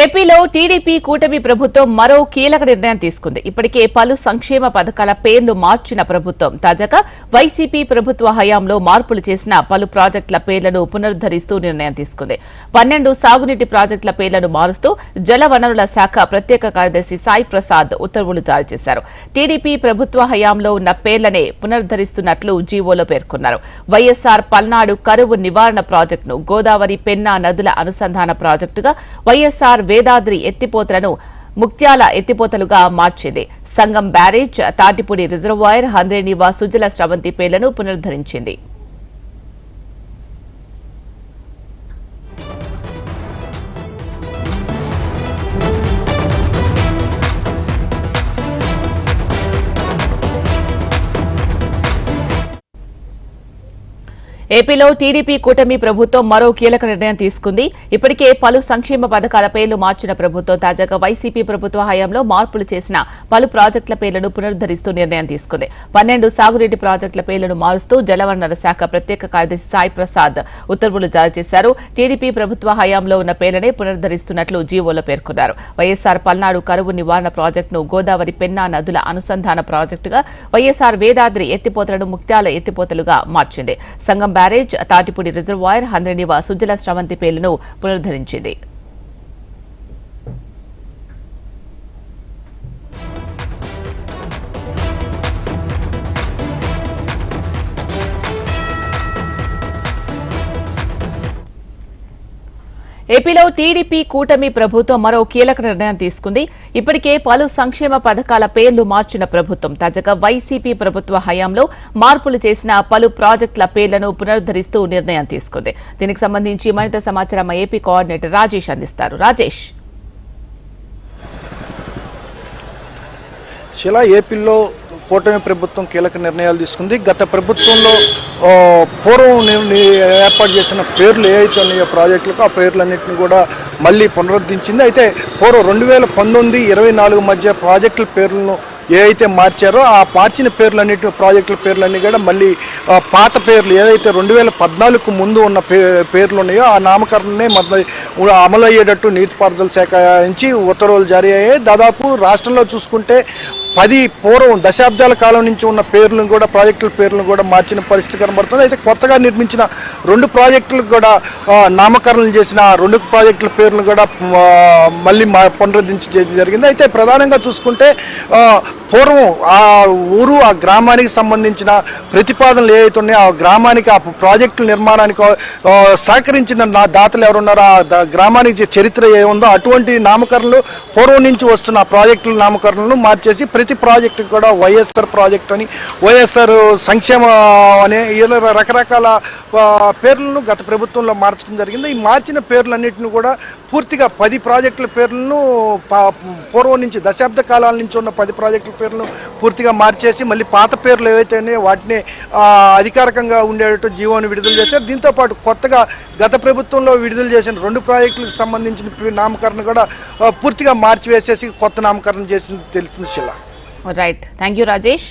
ఏపీలో టీడీపీ కూటమి ప్రభుత్వం మరో కీలక నిర్ణయం తీసుకుంది. ఇప్పటికే పలు సంక్షేమ పథకాల పేర్లు మార్చిన ప్రభుత్వం. తాజాగా వైసీపీ ప్రభుత్వ హయాంలో మార్పులు చేసిన పలు ప్రాజెక్టుల పేర్లను పునరుద్దరిస్తూ నిర్ణయం తీసుకుంది. పన్నెండు సాగునీటి ప్రాజెక్టుల పేర్లను మారుస్తూ జలవనరుల శాఖ ప్రత్యేక కార్యదర్శి సాయి ప్రసాద్ ఉత్తర్వులు జారీ చేశారు. టీడీపీ ప్రభుత్వ హయాంలో ఉన్న పేర్లనే పునరుద్దరిస్తున్నట్లు జీవోలో పేర్కొన్నారు. వైఎస్ఆర్ పల్నాడు కరువు నివారణ ప్రాజెక్టును గోదావరి పెన్నా నదుల అనుసంధాన ప్రాజెక్టుగా వైఎస్ఆర్ వేదాద్రి ఎత్తిపోతలను ముక్త్యాల ఎత్తిపోతలుగా మార్చింది. సంగం బ్యారేజ్ తాటిపూడి రిజర్వాయర్ హంద్రేనివా సుజల స్రవంతి పేర్లను పునరుద్ధరించింది. ఏపీలో టీడీపీ కూటమి ప్రభుత్వం మరో కీలక నిర్ణయం తీసుకుంది. ఇప్పటికే పలు సంక్షేమ పథకాల పేర్లు మార్చిన ప్రభుత్వం తాజాగా వైసీపీ ప్రభుత్వ హయాంలో మార్పులు చేసిన పలు ప్రాజెక్టుల పేర్లను పునరుద్ధరిస్తూ నిర్ణయం తీసుకుంది. పన్నెండు సాగునీటి ప్రాజెక్టుల పేర్లను మారుస్తూ జలవనరుల శాఖ ప్రత్యేక కార్యదర్శి సాయి ప్రసాద్ ఉత్తర్వులు జారీ చేశారు. టీడీపీ ప్రభుత్వ హయాంలో ఉన్న పేర్లనే పునరుద్ధరిస్తున్నట్లు జీవోలో పేర్కొన్నారు. వైఎస్ఆర్ పల్నాడు కరువు నివారణ ప్రాజెక్టును గోదావరి పెన్నా నదుల అనుసంధాన ప్రాజెక్టుగా వైఎస్ఆర్ వేదాద్రి ఎత్తిపోతలను ముక్త్యాల ఎత్తిపోతలుగా మార్చింది. సంగం బ్యారేజ్ తాటిపూడి రిజర్వాయర్ హంద్రనివా సుజల స్రవంతి పేలును పునరుద్దరించింది ఏపీలో టీడీపీ కూటమి ప్రభుత్వం మరో కీలక నిర్ణయం తీసుకుంది. ఇప్పటికే పలు సంక్షేమ పథకాల పేర్లు మార్చిన ప్రభుత్వం. తాజాగా వైసీపీ ప్రభుత్వ హయాంలో మార్పులు చేసిన పలు ప్రాజెక్టుల పేర్లను పునరుద్ధరిస్తూ నిర్ణయం తీసుకుంది. దీనికి సంబంధించి మరింత సమాచారం ఏపీ కోఆర్డినేటర్ రాజేష్ అందిస్తారు. రాజేష్. శిలా ఏపీలో కూటమి ప్రభుత్వం కీలక నిర్ణయాలు తీసుకుంది. గత ప్రభుత్వంలో పూర్వం ఏర్పాటు చేసిన పేర్లు ఏవైతే ఉన్నాయో ప్రాజెక్టులకు ఆ పేర్లన్నింటినీ కూడా మళ్ళీ పునరుద్ధరించింది. అయితే పూర్వం రెండు వేల పంతొమ్మిది ఇరవై నాలుగు మధ్య ప్రాజెక్టుల పేర్లను ఏవైతే మార్చారో ఆ మార్చిన పేర్లన్నిటి ప్రాజెక్టుల పేర్లన్నీ కూడా మళ్ళీ పాత పేర్లు ఏదైతే రెండు వేల పద్నాలుగుకు ముందు ఉన్న పే పేర్లు ఉన్నాయో ఆ నామకరణనే మళ్ళీ అమలు అయ్యేటట్టు నీటిపారుదల శాఖ నుంచి ఉత్తర్వులు జారీ అయ్యాయి. దాదాపు రాష్ట్రంలో చూసుకుంటే పది పూర్వం దశాబ్దాల కాలం నుంచి ఉన్న పేర్లను కూడా ప్రాజెక్టుల పేర్లను కూడా మార్చిన పరిస్థితి కనబడుతుంది. అయితే కొత్తగా నిర్మించిన రెండు ప్రాజెక్టులకు కూడా నామకరణలు నామకరణం చేసిన రెండు ప్రాజెక్టుల పేర్లను కూడా మళ్ళీ మా పునరుద్ధరించి జరిగింది. అయితే ప్రధానంగా చూసుకుంటే పూర్వం ఆ ఊరు ఆ గ్రామానికి సంబంధించిన ప్రతిపాదనలు ఏవైతే ఉన్నాయో ఆ గ్రామానికి ఆ ప్రాజెక్టుల నిర్మాణానికి సహకరించిన నా దాతలు ఎవరున్నారో ఆ గ్రామానికి చరిత్ర ఏముందో అటువంటి నామకరణలు పూర్వం నుంచి వస్తున్న ప్రాజెక్టుల నామకరణలను మార్చేసి ప్రతి ప్రాజెక్టు కూడా వైఎస్ఆర్ ప్రాజెక్ట్ అని వైఎస్ఆర్ సంక్షేమ అనే ఇలా రకరకాల పేర్లను గత ప్రభుత్వంలో మార్చడం జరిగింది. ఈ మార్చిన పేర్లన్నింటిని కూడా పూర్తిగా పది ప్రాజెక్టుల పేర్లను పా- పూర్వం నుంచి దశాబ్ద కాలాల నుంచి ఉన్న పది ప్రాజెక్టుల పేర్లను పూర్తిగా మార్చేసి మళ్ళీ పాత పేర్లు ఏవైతే ఉన్నాయో వాటిని అధికారికంగా ఉండేటట్టు జీవోని విడుదల చేశారు. దీంతో పాటు కొత్తగా గత ప్రభుత్వంలో విడుదల చేసిన రెండు ప్రాజెక్టులకు సంబంధించిన నామకరణ కూడా పూర్తిగా మార్చివేసేసి కొత్త నామకరణం చేసింది తెలుస్తుంది శిలా. Right thank you Rajesh